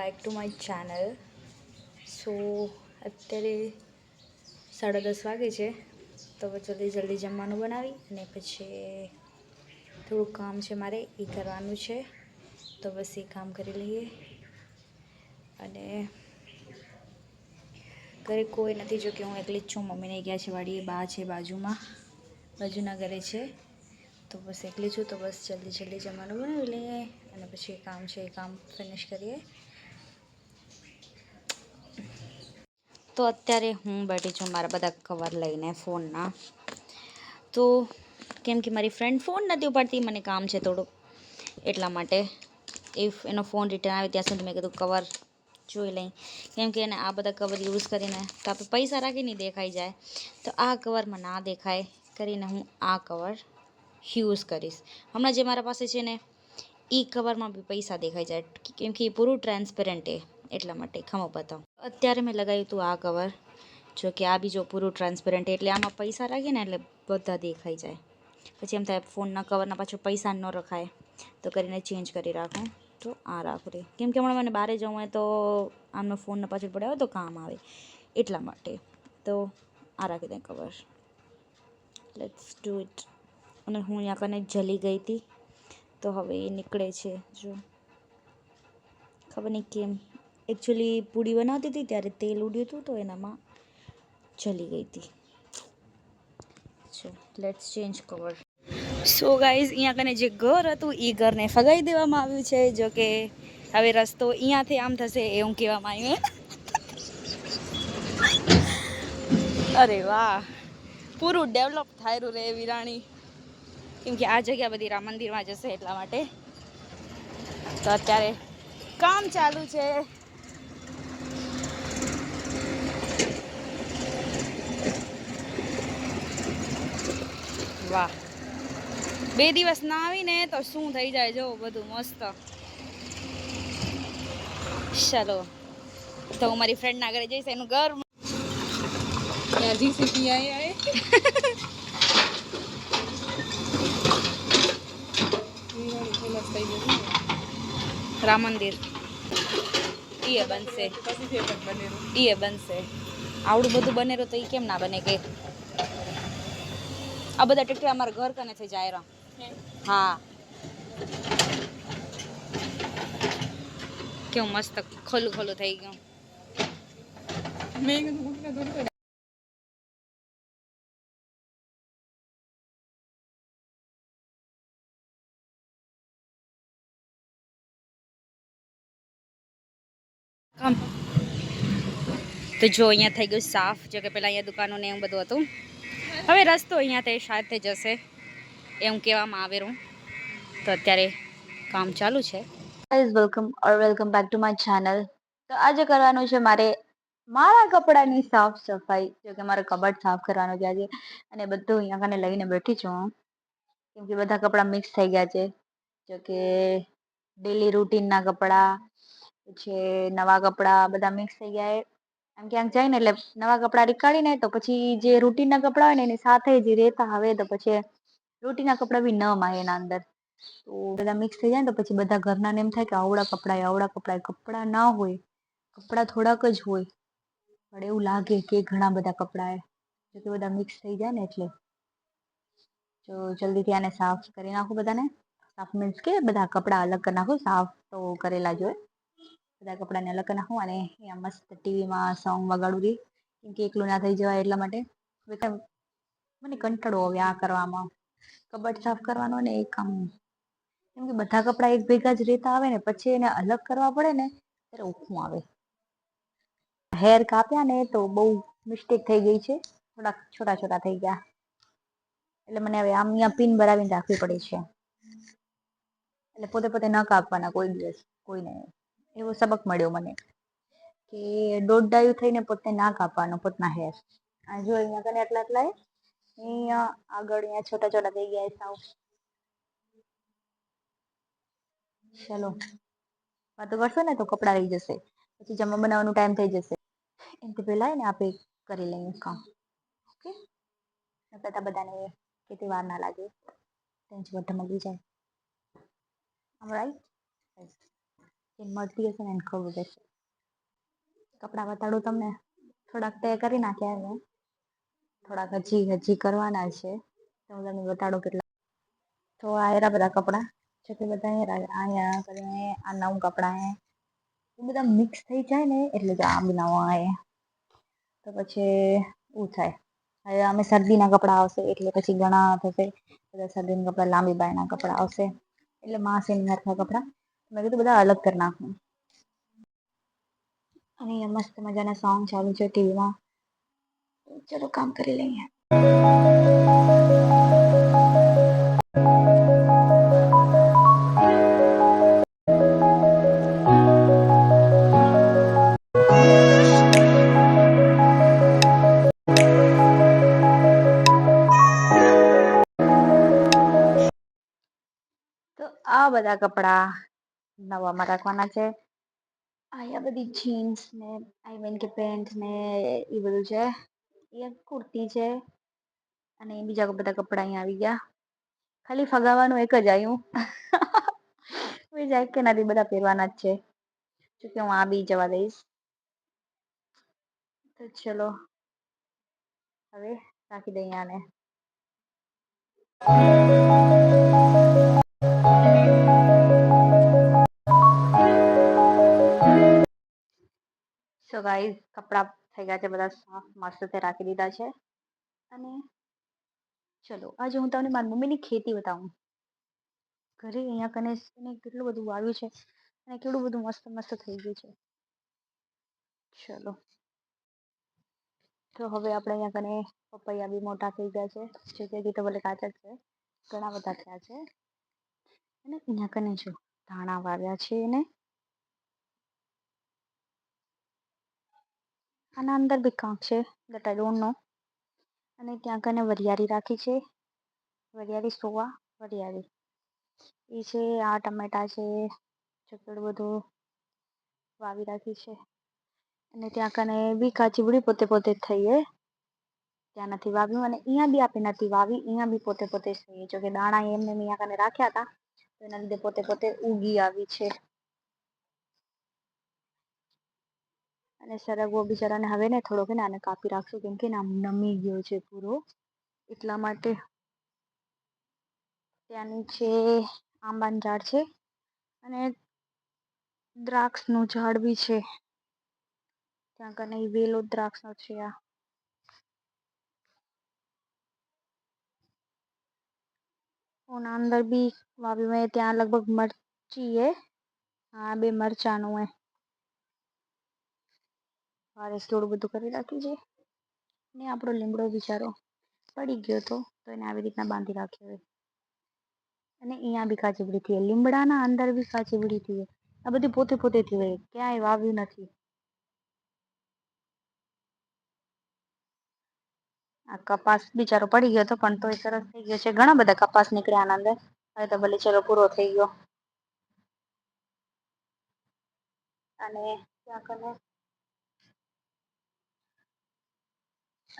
Back to my channel so અત્યારે સાડા દસ વાગે છે. તો જલ્દી જલ્દી જમવાનું બનાવી અને પછી થોડું કામ છે મારે, એ કરવાનું છે. તો બસ એ કામ કરી લઈએ. અને ઘરે કોઈ નથી જો કે હું એકલી જ છું. મમ્મીને ગયા છે વાડીએ, બા છે બાજુમાં, બાજુના ઘરે છે. તો બસ એકલી છું. તો બસ જલ્દી જલ્દી જમવાનું બનાવી લઈએ અને પછી કામ છે એ કામ ફિનિશ કરીએ. તો અત્યારે હું બેઠી છું મારા બધા કવર લઈને ફોનના. તો કેમ કે મારી ફ્રેન્ડ ફોન નથી ઉપાડતી, મને કામ છે થોડુંક. એટલા માટે ઇફ એનો ફોન રિટર્ન આવે ત્યાં સુધી મેં કીધું કવર જોઈ લઈ. કેમ કે એને આ બધા કવર યુઝ કરીને તો આપણે પૈસા રાખીને દેખાઈ જાય. તો આ કવરમાં ના દેખાય કરીને હું આ કવર યુઝ કરીશ. હમણાં જે મારા પાસે છે ને એ કવરમાં બી પૈસા દેખાઈ જાય. કેમ કે એ પૂરું ટ્રાન્સપેરન્ટ છે એટલા માટે ખમો બતાવો. અત્યારે મેં લગાવ્યું હતું આ કવર જો કે આ બીજો પૂરું ટ્રાન્સપેરન્ટ એટલે આમાં પૈસા રાખીએ ને એટલે બધા દેખાઈ જાય. પછી એમ થાય ફોનના કવરના પાછળ પૈસા ન રખાય, તો કરીને ચેન્જ કરી રાખું. તો આ રાખું રે કેમ કે હમણાં મને બહાર જવું હોય તો આમનો ફોનના પાછળ પડ્યા હોય તો કામ આવે. એટલા માટે. તો આ રાખી દે કવર લેટ્સ ડુ ઇટ અને હું અહીંયા કને જલી ગઈ હતી. તો હવે એ નીકળે છે. જો. ખબર નહીં કેમ. એકચ્યુઅલી પૂડી બનાવતી હતી, ત્યારે તેલ ઉડ્યું હતું, તો એનામાં જલી ગઈ હતી. ચલો let's change cover so guys અહીંયા કને જે ઘર હતું એ ઘરને ફગાવી દેવામાં આવ્યું છે, જો કે હવે રસ્તો અહીંયાથી આમ થશે એવું કહેવામાં આવ્યું. અરે વાહ, પૂરું ડેવલપ થયેલું રહે વિરાણી. કેમ કે આ જગ્યા બધી રામ મંદિરમાં જશે એટલા માટે. તો અત્યારે કામ ચાલુ છે. વાહ. બે દિવસ ના આવીને તો શું થઈ જાય જો બધું મસ્ત. ચલો. તો હું મારી ફ્રેન્ડના ઘરે જઈશ, એનું ઘર જીસીપી ગયું રામ મંદિર. એ બનશે. એ બનશે. આવડું બધું બનેલું તો એ કેમ ના બને કે આ બધા ટ્રેક્ટર અમારા ઘર કને થઈ જાય રહ્યા. હા? કેવું મસ્ત ખોલું ખોલું થઈ ગયું. મેં કીધું ગુટકા દૂર કરી. કામ. તો જો અહીંયા થઈ ગયું સાફ જો કે પહેલાં અહીંયા દુકાનો ને એવું બધું હતું. હવે રસ્તો અહીંયાથી સાથે જશે એવું કહેવામાં આવેલું. તો અત્યારે કામ ચાલુ છે. Guys welcome or welcome back to my channel તો આજે કરવાનું છે મારે મારા કપડાની સાફ સફાઈ, જો કે મારે કબાટ સાફ કરવાનું છે આજે. અને બધું અહીંયા કને લઈને બેઠી છું હું. કેમ કે બધા કપડાં મિક્સ થઈ ગયા છે. જો કે ડેલી રૂટીનના કપડાં, પછી નવા કપડાં બધા મિક્સ થઈ ગયા આમ ક્યાંક જાય ને એટલે નવા કપડાં નીકાળીને તો પછી જે રૂટીનના કપડાં હોય ને એની સાથે જ રહેતા આવે તો પછી રૂટીનના કપડાં બી ન માય એના અંદર. તો બધા મિક્સ થઈ જાય ને તો પછી બધા ઘરના એમ થાય કે આવડા કપડાં આવડા કપડાં કપડાં ના હોય. કપડાં થોડાક જ હોય. પણ એવું લાગે કે ઘણા બધા કપડાં જો કે બધા મિક્સ થઈ જાય ને એટલે. જો જલ્દીથી આને સાફ કરી નાખું બધાને. સાફ મીન્સ કે બધા કપડાં અલગ કરી નાખું, સાફ તો કરેલા જ હોય. બધા કપડાને અલગ ના નાખું અને અહીંયા મસ્ત ટીવીમાં સોંગ વગાડું રહી કેમ કે એકલું ના થઈ જવાય એટલા માટે. મને કંટાળો આવે આ કરવામાં. કબાટ સાફ કરવાનો ને એ કામ કેમ કે બધા કપડાં એક ભેગા જ રહેતા આવે ને, પછી એને અલગ કરવા પડે ને, ત્યારે ઓખું આવે. હેર કાપ્યા ને તો બહુ મિસ્ટેક થઈ ગઈ છે. થોડાક છોટા છોટા થઈ ગયા. એટલે મને હવે આમ અહીંયા પિન ભરાવીને રાખવી પડે છે. એટલે પોતે પોતે ન કાપવાના કોઈ દિવસ, કોઈને. એવો સબક મળ્યો મને કે દોઢ ડાયું થઈને પોતે ના કાપવાનો પોતના હેર. આ જો અહીંયા કને એટલા એટલા અહીંયા આગળ અહીંયા છોટા છોટા થઈ ગયા સાવ. ચલો. વાતો કરશો ને તો કપડાં રહી જશે. પછી જમવા બનાવવાનો ટાઈમ થઈ જશે. એનાથી પહેલા એને આપણે કરી લઈએ કામ. ઓકે? બધા બધાને કેટલી વાર ના લાગે. ટેન્શન બધા મળી જાય. રાઈટ ને એને ખબર હશે કપડાં બતાડું તમને. થોડાક તે કરી નાખ્યા મેં થોડાક હજી હજી કરવાના છે. તો હું તમને બતાડું કેટલા. તો આ એરા બધા કપડાં. છે કે બધા અહીંયા કરીને આ નવું કપડાં એ બધા મિક્સ થઈ જાય ને એટલે જ આ બનાવવા આવે તો પછી એવું થાય. હવે અમે શરદીના કપડાં આવશે એટલે પછી ઘણા થશે. બધા શરદીના કપડા, લાંબી બાયના કપડા આવશે. એટલે માસીના હરખા કપડાં? મેં કીધું બધા અલગ કરી નાખું. અને અહીંયા મસ્ત મજાના સોંગ ચાલુ છે ટીવીમાં. ચલો કામ કરી લઈએ. તો આ બધા કપડાં નવામાં રાખવાના છે. અહીંયા બધી જીન્સ ને આઈ મીન કે પેન્ટ ને, એ બધું છે. એ કુર્તી છે. અને બીજા બધા કપડાં અહીંયા આવી ગયા. ખાલી ફગાવાનું એક જ આવ્યું બીજા કે નથી બધા પહેરવાના જ છે. જોકે હું આ બી જવા દઈશ. તો ચલો. હવે રાખી દઈએ આને. ગાઈઝ કપડાં થઈ ગયા છે, બધા સાફ મસ્ત રીતે રાખી દીધા છે. અને ચલો, આજે હું તમને મારી મમ્મીની ખેતી બતાવું. ઘરે અહીંયા કને કેટલું બધું વાવ્યું છે અને કેટલું બધું મસ્ત મસ્ત થઈ ગયું છે. ચલો. તો હવે આપણે અહીંયા કને પપૈયા બી મોટા થઈ ગયા છે, જે હજી તો ભલે કાચા છે, ઘણા બધા થયા છે. અને અહીંયા કને જો ધાણા વાવ્યા છે એને. આના અંદર બી કાંક છે બટ આઈ ડોન્ટ નો અને ત્યાં કને વરિયાળી રાખી છે, વરિયાળી સોવા, વરિયાળી. એ છે, આ ટમેટા છે ચકડું બધું વાવી રાખી છે. અને ત્યાં કને બી કાચીબડી પોતે પોતે થઈ હે. ત્યાં નથી વાવ્યું અને અહીંયા બી આપણે નથી વાવી અહીંયા બી પોતે પોતે થઈ જો કે દાણા એમને અહીંયા કને રાખ્યા હતા એના લીધે પોતે પોતે ઉગી આવી છે. અને સરગવો બિચારાને હવે ને થોડોક ને આને કાપી રાખશું કેમ કે આમ નમી ગયો છે પૂરો. એટલા માટે ત્યાં નીચે આંબાનું ઝાડ છે અને દ્રાક્ષનું ઝાડ બી છે. ત્યાં કને વેલો દ્રાક્ષનો છે આ. ઓના અંદર બી વાવ્યું મેં ત્યાં લગભગ મરચી હે. હા, બે મરચાનું હે. વારસ થોડું બધું કરી રાખ્યું છે. ને આપણો લીમડો બિચારો પડી ગયો તો તો એને આવી રીતના બાંધી રાખ્યો હોય અને અહીંયા બી કાચીબડી થઈ. લીમડાના અંદર બી કાચીબડી થઈ. આ બધી પોતે પોતે થઈ હોય. ક્યાંય વાવ્યું નથી. આ કપાસ બિચારો પડી ગયો હતો પણ તોય સરસ થઈ ગયો છે. ઘણા બધા કપાસ નીકળ્યા આના અંદર. હવે તો ભલે ચલો પૂરો થઈ ગયો. અને ત્યાં કને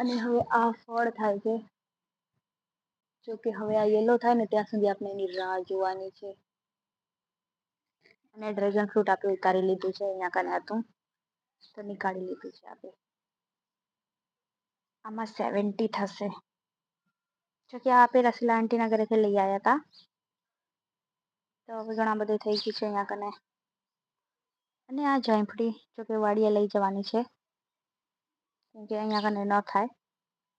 અને હવે આ ફળ થાય છે. જો કે હવે આ યલો થાય ને ત્યાં સુધી આપણે એની રાહ જોવાની છે. અને ડ્રેગન ફ્રૂટ આપણે ઉતારી લીધું છે અહીંયા કને હતું તો નીકાળી લીધું છે આપણે. આમાં સેવન્ટી થશે. જો કે આ આપણે રસીલા આંટીના ઘરેથી લઈ આવ્યા હતા તો હવે ઘણા બધું થઈ ગયું છે અહીંયા કને અને આ જાયફળી જો કે વાડીએ લઈ જવાની છે. કેમ કે અહીંયા કને ન થાય.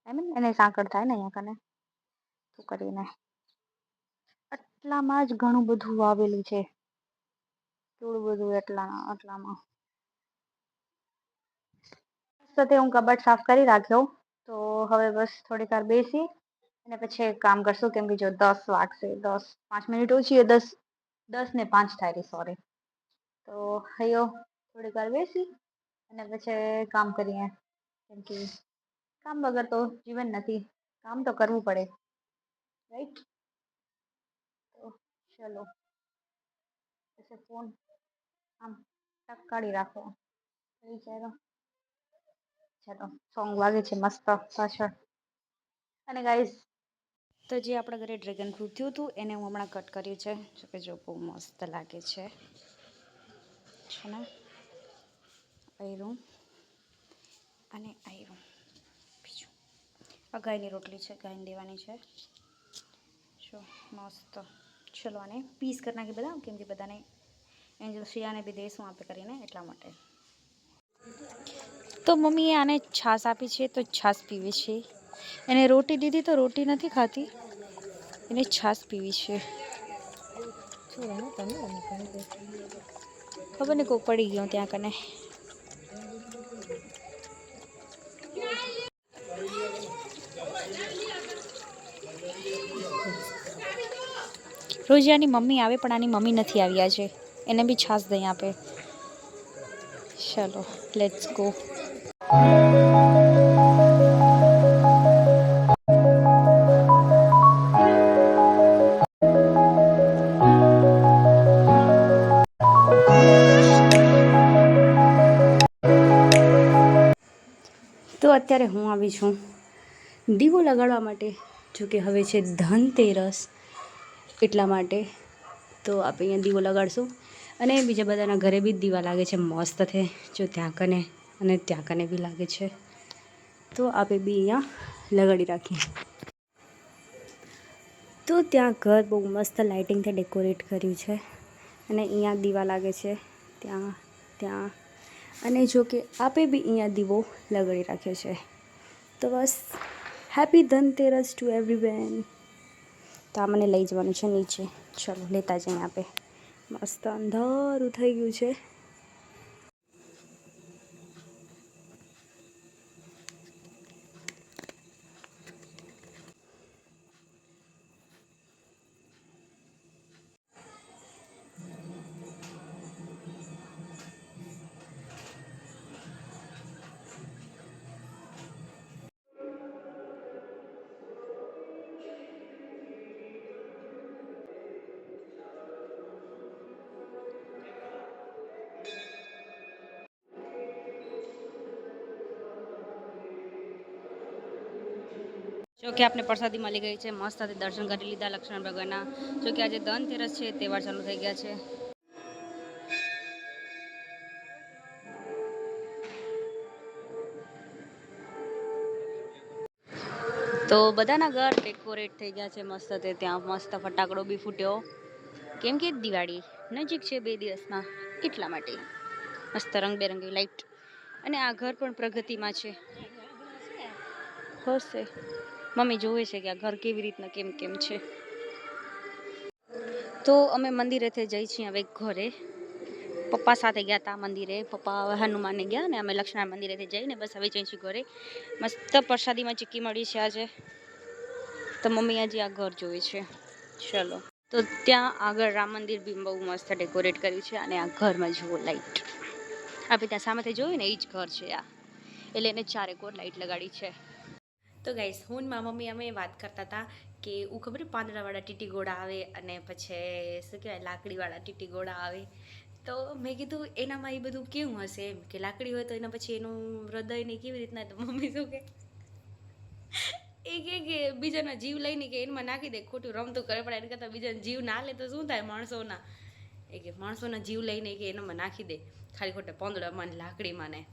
આઈ મીન એને સાંકળ થાય ને અહીંયા કને. શું કરીને? આટલામાં જ ઘણું બધું વાવેલું છે. થોડું બધું એટલા, આટલામાં. સાથે હું કબાટ સાફ કરી રાખ્યો. તો હવે બસ થોડીક વાર બેસી અને પછી કામ કરશું કેમ કે જો દસ વાગશે, દસ, પાંચ મિનિટ ઓછી દસ દસ ને પાંચ થાય રહી સોરી તો હૈયો, થોડીક વાર બેસી અને પછી કામ કરીએ. કેમ વગર તો જીવન નથી, કામ તો કરવું પડે. રાઈટ તો ચલો. પછી ફોન આમ ટક કાઢી રાખો વિચારો ચાલો સોંગ વાગે છે મસ્ત, પાછળ. અને ગાઈઝ તો જે આપણા ઘરે ડ્રેગન ફ્રૂટ થયું હતું, એને હું હમણાં કટ કર્યું છે. જો કે જો બહુ મસ્ત લાગે છે. છે ને? આયરું અને આયરું બીજું. આ ગાયની રોટલી છે ગાયને દેવાની છે. જો મસ્ત. ચલો આને પીસ કરી નાખી બધા કેમ કે બધાને એન્જલ શિયાને બી દઈશું આપે કરીને એટલા માટે. તો મમ્મીએ આને છાશ આપી છે તો છાશ પીવે છે. એને રોટી દીધી તો રોટી નથી ખાતી એને છાશ પીવી છે. ખબર ને કોઈ પડી ગયો ત્યાં કને. રોજ આની મમ્મી આવે પણ આની મમ્મી નથી આવી આજે. એને બી છાશ દહીં આપે. ચલો લેટ્સ ગો તો અત્યારે હું આવી છું. દીવો લગાડવા માટે જો કે હવે છે ધનતેરસ. એટલા માટે. તો આપણે અહીંયા દીવો લગાડશું. અને બીજા બધાના ઘરે બી દીવા લાગે છે, મસ્ત છે. જો ત્યાં કને અને ત્યાં કને બી લાગે છે. તો આપણે બી અહીંયા લગાડી રાખીએ. તો ત્યાં ઘર બહુ મસ્ત લાઇટિંગથી ડેકોરેટ કર્યું છે. અને અહીંયા દીવા લાગે છે, ત્યાં ત્યાં. અને જો કે આપે બી અહીંયા દીવો લગાડી રાખ્યો છે. તો બસ હેપી ધનતેરસ ટુ એવરીવેન તો આ મને લઈ જવાનું છે નીચે. ચલો, લેતા જઈએ આપે. મસ્ત અંધારું થઈ ગયું છે. જો કે આપણે પ્રસાદી મળી ગઈ છે મસ્ત સાથે દર્શન કરી લીધા લક્ષ્મણ ભગવાનના. જો કે આજે ધનતેરસ છે તહેવાર ચાલુ થઈ ગયા છે. તો બધાના ઘર ડેકોરેટ થઈ ગયા છે મસ્ત તે ત્યાં. મસ્ત ફટાકડો બી ફૂટ્યો. કેમ કે દિવાળી નજીક છે બે દિવસમાં એટલા માટે. મસ્ત રંગબેરંગી લાઈટ અને આ ઘર પણ પ્રગતિમાં છે. હશે મમ્મી જોવે છે કે આ ઘર કેવી રીતના કેમ કેમ છે. તો અમે મંદિરેથી જઈ છીએ હવે ઘરે. પપ્પા સાથે ગયા હતા મંદિરે. પપ્પા હનુમાને ગયા ને અમે લક્ષ્મણ મંદિરેથી જઈને બસ હવે જઈ છીએ ઘરે. મસ્ત પ્રસાદીમાં ચીક્કી મળી છે આજે. તો મમ્મી આજે આ ઘર જોવે છે. ચલો. તો ત્યાં આગળ રામ મંદિર બી બહુ મસ્ત ડેકોરેટ કર્યું છે અને આ ઘરમાં જુઓ લાઈટ. આપણે ત્યાં સામેથી જોયું ને એ જ ઘર છે આ. એટલે એને ચારે કોર લાઈટ લગાડી છે. તો ગાઈસ હું મારા મમ્મી અમે વાત કરતા હતા કે હું ખબર પાંદડાવાળા ટીટી ગોળા આવે અને પછી શું કહેવાય, લાકડીવાળા ટીટી ગોળા આવે. તો મેં કીધું, એનામાં એ બધું કેવું હશે? એમ કે, લાકડી હોય તો એના પછી એનું હૃદય ને કેવી રીતના? તો મમ્મી શું કે એ કે કે, બીજાના જીવ લઈને કે એમાં નાખી દે, ખોટું રમતું કરે, પણ એને કરતાં બીજાના જીવ ના લે તો શું થાય માણસોના? એ કે, માણસોના જીવ લઈને કે એનામાં નાખી દે, ખાલી ખોટા પાંદડામાં લાકડીમાં ને.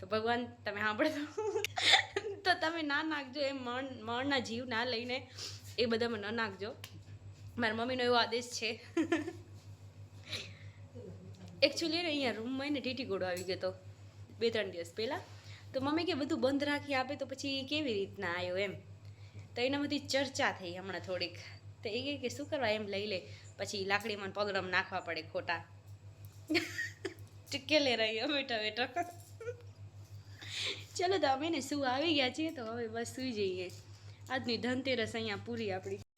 તો ભગવાન, તમે સાંભળો તો તમે ના નાખજો, એ મણ, મણના જીવ ના લઈને એ બધામાં ન નાખજો. મારા મમ્મીનો એવો આદેશ છે. એકચ્યુઅલી અહીંયા રૂમમાં એને ટીટી ઘોડો આવી ગયો હતો બે, ત્રણ દિવસ પહેલાં. તો મમ્મી કે બધું બંધ રાખી આપે તો પછી કેવી રીતના આવ્યો એમ. તો એના બધી ચર્ચા થઈ હમણાં થોડીક. તો એ કહે કે શું કરવા એમ લઈ લે. પછી લાકડીમાં પગરમ નાખવા પડે ખોટા. ટીકેલે રહી બેઠા બેઠા. ચલો તો અમે ને શું આવી ગયા છીએ તો હવે બસ સુઈ જઈએ. આજની ધનતેરસ અહીંયા પૂરી આપણી.